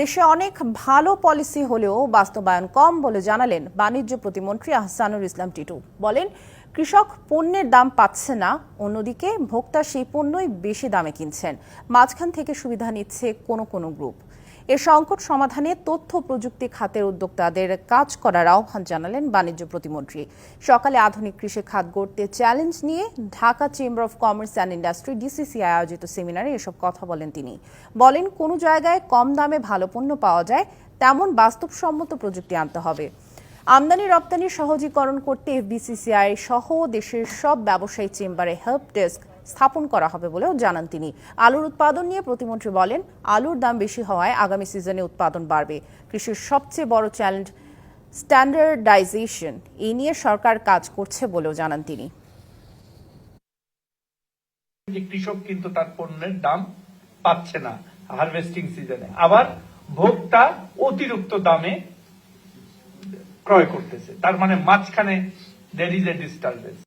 দেশে অনেক ভালো পলিসি হলেও বাস্তবায়ন কম বলে জানালেন বাণিজ্য প্রতিমন্ত্রী আহসানুর ইসলাম টিটু। বলেন, কৃষক পণ্যের দাম পাচ্ছে না, অন্যদিকে ভোক্তা সেই পণ্যই বেশি দামে কিনছেন। মাঝখান থেকে সুবিধা নিচ্ছে কোনো কোনো গ্রুপ। এ সংকট সমাধানে তথ্য প্রযুক্তি খাতের উদ্যোক্তাদের কাজ করার আহ্বান জানালেন বাণিজ্য প্রতিমন্ত্রী। সকালে আধুনিক কৃষি খাত গড়তে চ্যালেঞ্জ নিয়ে Dhaka chamber of commerce and industry DCCI আয়োজিত সেমিনারে এসব কথা বলেন তিনি। বলেন, কোনো জায়গায় কম দামে ভালো পণ্য পাওয়া যায়, তেমন বাস্তবসম্মত প্রযুক্তি আনতে হবে। আমদানি রপ্তানি সহজীকরণ করতে এফবিসিসিআই সহ দেশের সব ব্যবসায়ী চেম্বারে হেল্প ডেস্ক স্থাপন করা হবে বলেও জানান তিনি। আলুর উৎপাদন নিয়ে প্রতিমন্ত্রী বলেন, আলুর দাম বেশি হওয়ায় আগামী সিজনে উৎপাদন বাড়বে। কৃষির সবচেয়ে বড় চ্যালেঞ্জ স্ট্যান্ডার্ডাইজেশন। এই নিয়ে সরকার কাজ করছে বলেও জানান তিনি। কৃষক কিন্তু তার পণ্যের দাম পাচ্ছে না হারভেস্টিং সিজনে। আবার ভোক্তা অতিরিক্ত দামে ক্রয় করতেছে। তার মানে মাঝখানে দের ইজ এ ডিস্টারবেন্স